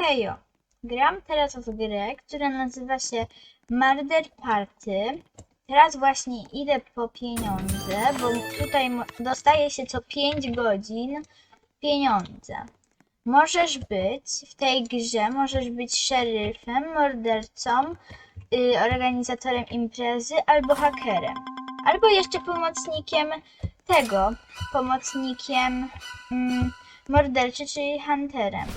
Hejo, gram teraz w grę, która nazywa się Murder Party. Teraz właśnie idę po pieniądze, bo tutaj dostaje się co 5 godzin pieniądze. Możesz być w tej grze, możesz być szeryfem, mordercą, y, organizatorem imprezy albo hakerem. Albo jeszcze pomocnikiem tego, pomocnikiem mm, morderczy, czyli hunterem.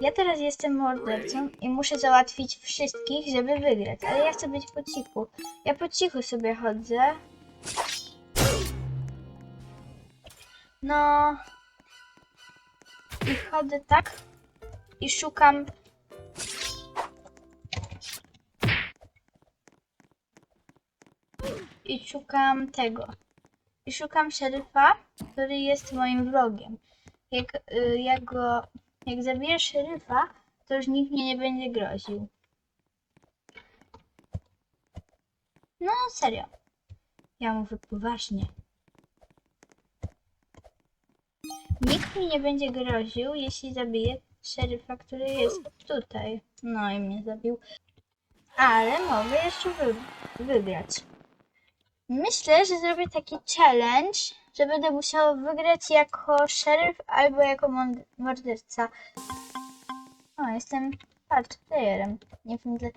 Ja teraz jestem mordercą i muszę załatwić wszystkich, żeby wygrać, ale ja chcę być po cichu. Ja po cichu sobie chodzę. No. I chodzę tak i szukam. I szukam tego. I szukam szeryfa, który jest moim wrogiem. Jak, y, go jak zabiję szeryfa, to już nikt mnie nie będzie groził. No, serio. Ja mówię poważnie. Nikt mi nie będzie groził, jeśli zabiję szeryfa, który jest tutaj. No i mnie zabił. Ale mogę jeszcze wy wygrać. Myślę, że zrobię taki challenge, że będę musiał wygrać jako szeryf albo jako morderca. O, jestem party playerem. Nie wiem, dla...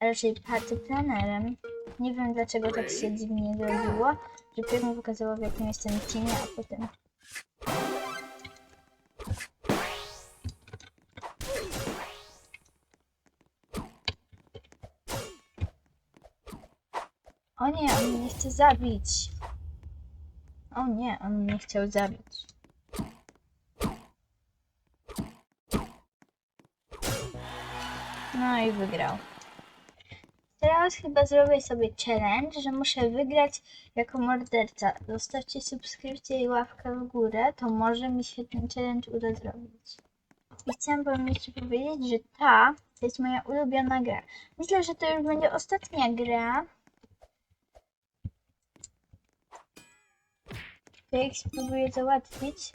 raczej party planerem. Nie wiem, dlaczego tak się dziwnie zrobiło, że pierw mi pokazało, w jakim jestem teamie, a potem... O nie, on mnie chce zabić. O nie, on mnie chciał zabić. No i wygrał. Teraz chyba zrobię sobie challenge, że muszę wygrać jako morderca. Zostawcie subskrypcję i łapkę w górę, to może mi się ten challenge uda zrobić. I chciałam wam jeszcze powiedzieć, że ta to jest moja ulubiona gra. Myślę, że to już będzie ostatnia gra, Ich spróbuję załatwić,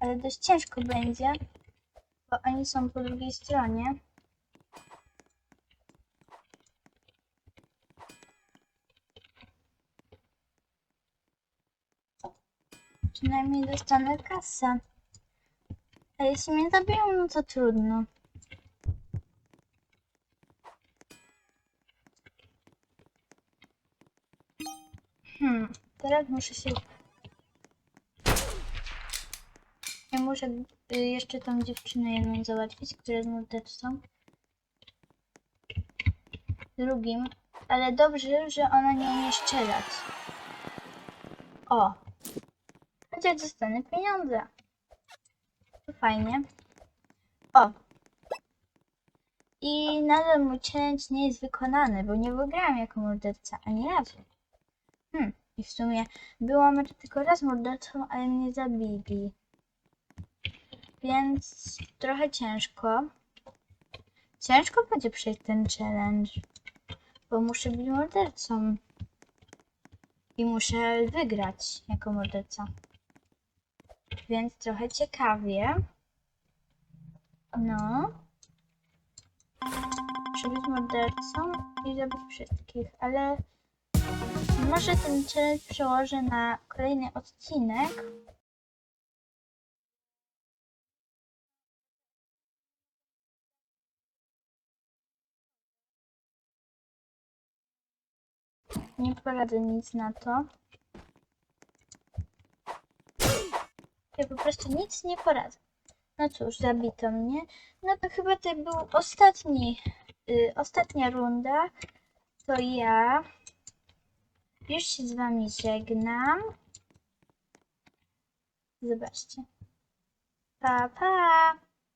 ale dość ciężko będzie, bo oni są po drugiej stronie. Przynajmniej dostanę kasę. A jeśli mnie zabiją, no to trudno. Hmm, teraz muszę się. Ja muszę y, jeszcze tą dziewczynę jedną załatwić, która jest mordercą. Drugim, ale dobrze, że ona nie umie strzelać. O! Chociaż dostanę pieniądze. To fajnie. O! I nadal mój challenge nie jest wykonany, bo nie wygrałam jako morderca ani razu. Hmm, i w sumie byłam tylko raz mordercą, ale mnie zabili. Więc trochę ciężko. Ciężko będzie przejść ten challenge, bo muszę być mordercą. I muszę wygrać jako morderca. Więc trochę ciekawie. No. Muszę być mordercą i zabić wszystkich, ale może ten challenge przełożę na kolejny odcinek. Nie poradzę nic na to. Ja po prostu nic nie poradzę. No cóż, zabito mnie. No to chyba to był ostatni, y, ostatnia runda. To ja już się z wami żegnam. Zobaczcie. Pa, pa!